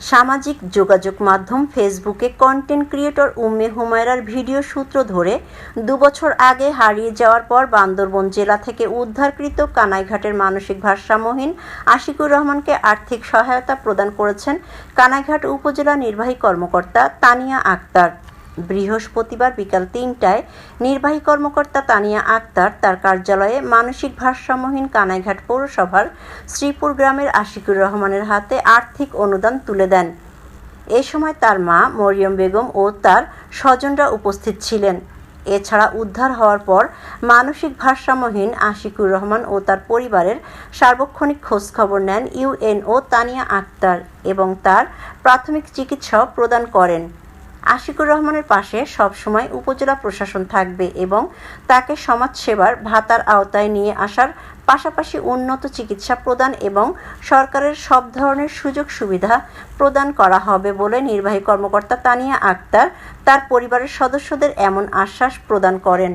সামাজিক যোগাযোগ মাধ্যম ফেসবুকে কন্টেন্ট ক্রিয়েটর উম্মে হুমায়রার ভিডিও সূত্র ধরে, দুবছর আগে হারিয়ে যাওয়ার পর বান্দরবন জেলা থেকে উদ্ধারকৃত কানাইঘাটের মানসিক ভারসাম্যহীন আশিকুর রহমানকে আর্থিক সহায়তা প্রদান করেছেন কানাইঘাট উপজেলা নির্বাহী কর্মকর্তা তানিয়া আক্তার। বৃহস্পতিবার বিকাল তিনটায় নির্বাহী কর্মকর্তা তানিয়া আক্তার তার কার্যালয়ে মানসিক ভারসাম্যহীন কানাইঘাট পৌরসভার শ্রীপুর গ্রামের আশিকুর রহমানের হাতে আর্থিক অনুদান তুলে দেন। এ সময় তার মা মরিয়ম বেগম ও তার স্বজনরা উপস্থিত ছিলেন। এছাড়া উদ্ধার হওয়ার পর মানসিক ভারসাম্যহীন আশিকুর রহমান ও তার পরিবারের সার্বক্ষণিক খোঁজখবর নেন ইউএনও তানিয়া আক্তার এবং তার প্রাথমিক চিকিৎসাও প্রদান করেন। আশিকুর রহমানের পাশে সবসময় উপজেলা প্রশাসন থাকবে এবং তাকে সমাজসেবার ভাতার আওতায় নিয়ে আসার পাশাপাশি উন্নত চিকিৎসা প্রদান এবং সরকারের সব ধরনের সুযোগ সুবিধা প্রদান করা হবে বলে নির্বাহী কর্মকর্তা তানিয়া আক্তার তার পরিবারের সদস্যদের এমন আশ্বাস প্রদান করেন।